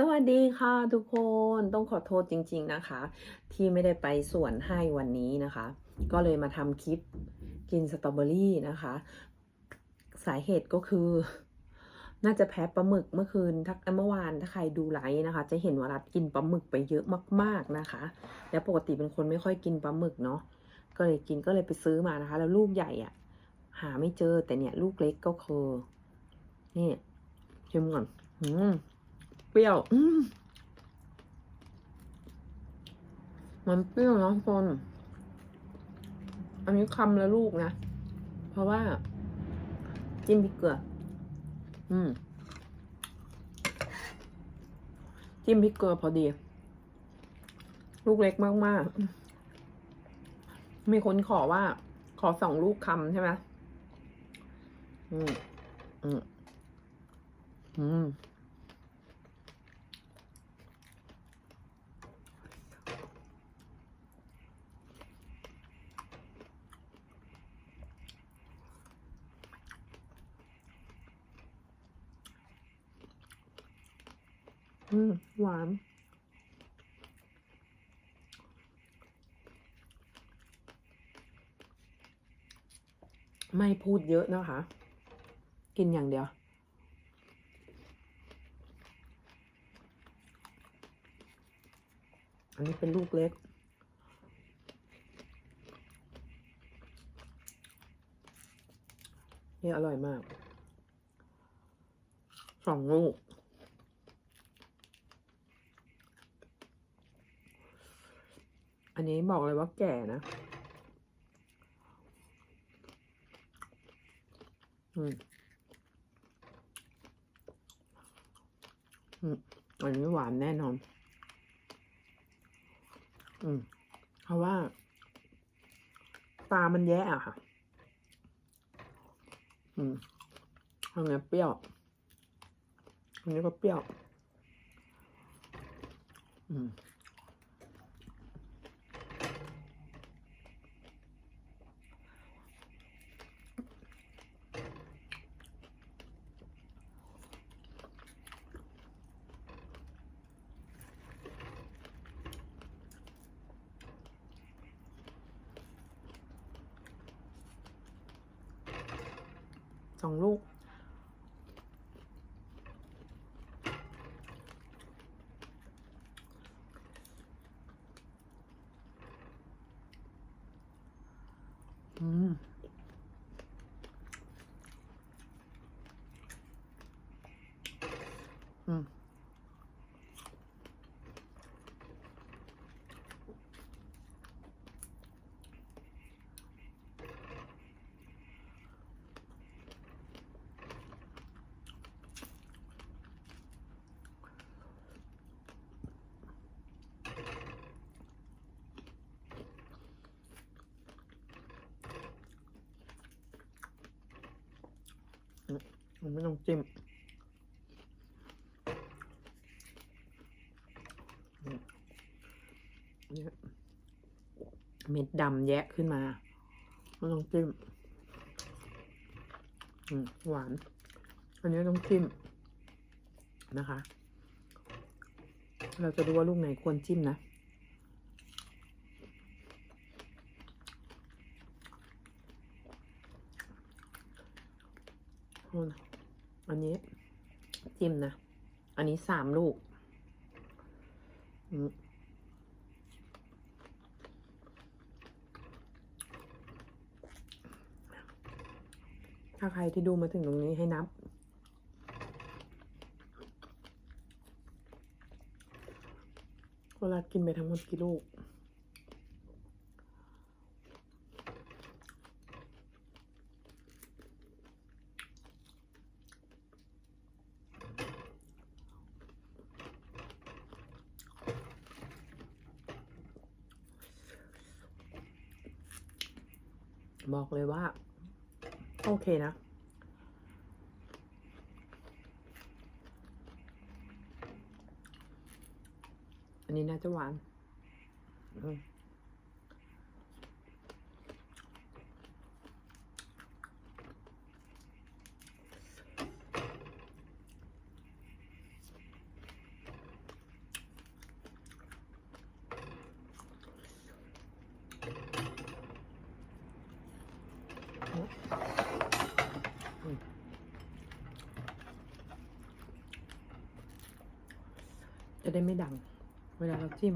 สวัสดีค่ะทุกคนต้องขอโทษจริง ๆนะคะ ที่ไม่ได้ไปสวนให้วันนี้นะคะ ก็เลยมาทำคลิปกินสตรอเบอรี่นะคะ สาเหตุก็คือ น่าจะแพ้ปลาหมึกเมื่อคืนทักเมื่อวานถ้าใครดูไลฟ์นะคะ จะเห็นว่ารัดกินปลาหมึกไปเยอะมาก ๆนะคะ แล้วปกติเป็นคนไม่ค่อยกินปลาหมึกเนาะก็เลยกินก็เลยไปซื้อมานะคะ แล้วลูกใหญ่อะหาไม่เจอแต่เนี่ย ลูกเล็กก็คือนี่ชิมก่อนอืม รี้ยวอืมมันเปรี้ยวนะคน อันนี้คำละลูกนะ เพราะว่าจิ้มพริกเกลือ อืม จิ้มพริกเกลือพอดี ลูกเล็กมากๆ มีคนขอว่า ขอสองลูกคำใช่ไหมอืม อืม อืม อืม หวาน ไม่พูดเยอะนะคะ กินอย่างเดียว อันนี้เป็นลูกเล็กนี่อร่อยมาก สองลูก อันนี้บอกเลยว่าแก่นะ อืม อืม อันนี้หวานแน่นอน อืม เพราะว่า ตามันแย่อะค่ะ อืมอันนี้เปรี้ยว อันนี้ก็เปรี้ยว อืม สองลูก อืม อืม มันไม่ต้องจิ้มเนี่ยเม็ดดำแยะขึ้นมาไม่ต้องจิ้มหวาน อันนี้ต้องจิ้มนะคะ เราจะดูว่าลูกไหนควรจิ้มนะนู่น อันนี้จิ้มนะ อันนี้สามลูก ถ้าใครที่ดูมาถึงตรงนี้ให้นับ เวลากินไปทั้งหมดกี่ลูก บอกเลยว่า โอเคนะ อันนี้น่าจะหวาน อืม จะได้ไม่ดัง เวลาเราจิ้ม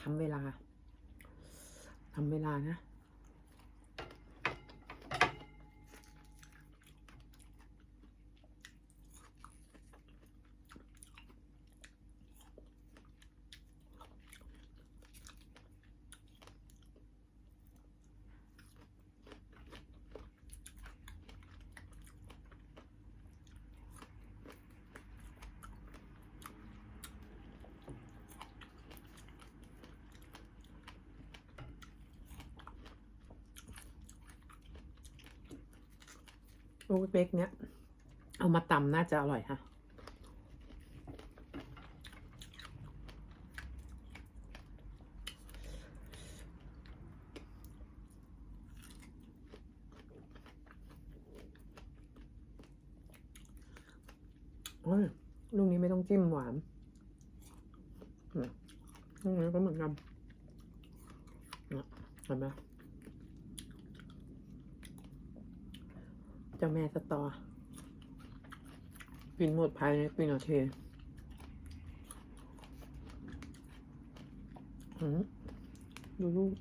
ทำเวลา ทำเวลานะ ลูกเล็กเนี้ยเอามาตำน่าจะอร่อยค่ะโอ้ยลูกนี้ไม่ต้องจิ้มหวานลูกนี้ก็เหมือนกันเนี่ยเห็นไหม จ้าแม่สตอ กินหมดภายในปีนาทีอืมดูลูก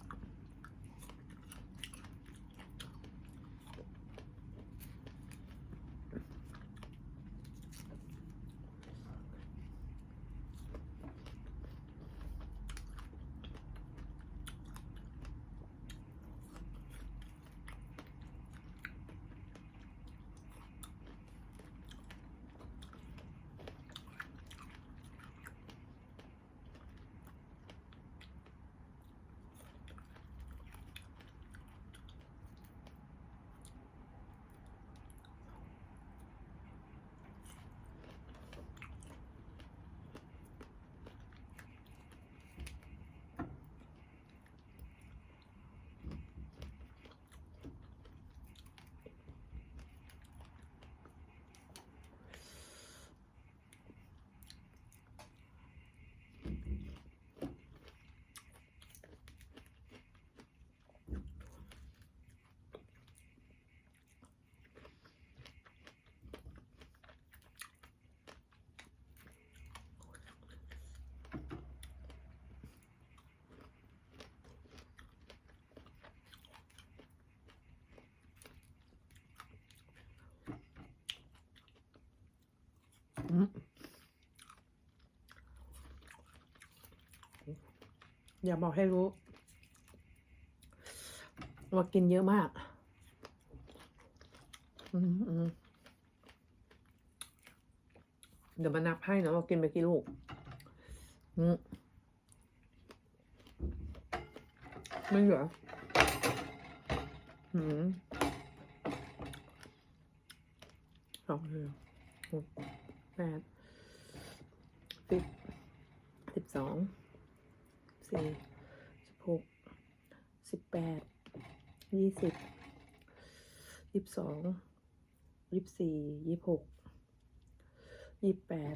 อย่าบอกให้รู้ ว่ากินเยอะมาก เดี๋ยวมานับให้นะว่ากินไปกี่ลูกไม่เหลืออืมสองเลย แปดสิบสิบสองสี่สิบหกสิบแปดยี่สิบยี่สิบสองยี่สิบสี่ยี่สิบหกยี่สิบแปด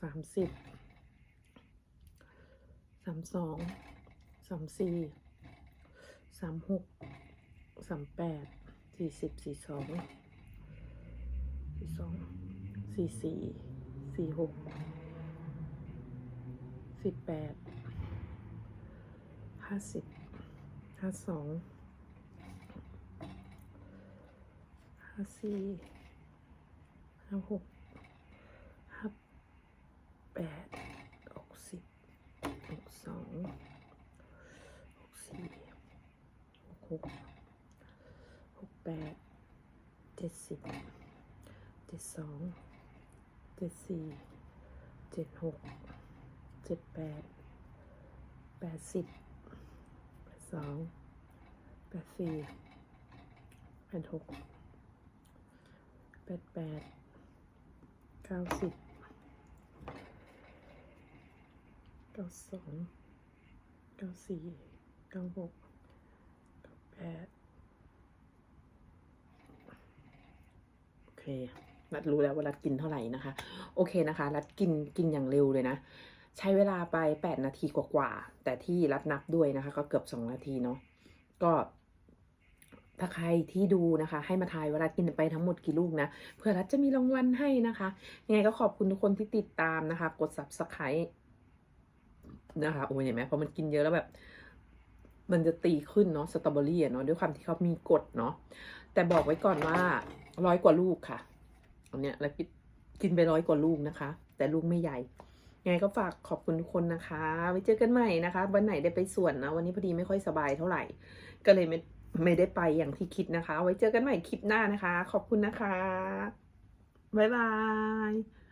สามสิบสามสองสามสี่สามหกสามแปดสี่สิบสี่สองสี่สอง สี่สี่สี่หกสิบแปดห้าสิบห้าสองห้าสี่ห้าหกห้าแปดหกสิบหกสองหกสี่หกหกหกแปดเจ็ดสิบเจ็ดสอง เจ็ดสี่เจ็ดหกเจ็ดแปดแปดสิบแปดสองแปดสี่แปดหกแปดแปดเก้าสิบเก้าสองเก้าสี่เก้าหกเก้าแปดโอเค รัดรู้แล้วว่ารัดกินเท่าไหร่นะคะ โอเคนะคะ รัดกินกินอย่างเร็วเลยนะ ใช้เวลาไปแปดนาทีกว่าๆแต่ที่รัดนับด้วยนะคะ ก็เกือบสองนาทีเนาะก็ถ้าใครที่ดูนะคะ ให้มาทายว่ารัดกินไปทั้งหมดกี่ลูกนะเพื่อรัฐจะมีรางวัลให้นะคะยังไงก็ขอบคุณทุกคนที่ติดตามนะคะ กด subscribe นะคะโอ้ยเห็นไหมพอมันกินเยอะแล้วแบบ มันจะตีขึ้นเนาะสตรอเบอรี่เนาะด้วยความที่เขามีกฎเนาะแต่บอกไว้ก่อนว่าร้อยกว่าลูกค่ะ เนี้ยแล้วกินกินไปร้อยกว่าลูกนะคะ แต่ลูกไม่ใหญ่ยังไงก็ฝากขอบคุณทุกคนนะคะ ไว้เจอกันใหม่นะคะ วันไหนได้ไปสวนนะ วันนี้พอดีไม่ค่อยสบายเท่าไหร่ ก็เลยไม่ไม่ได้ไปอย่างที่คิดนะคะ ไว้เจอกันใหม่คลิปหน้านะคะ ขอบคุณนะคะ บ๊ายบาย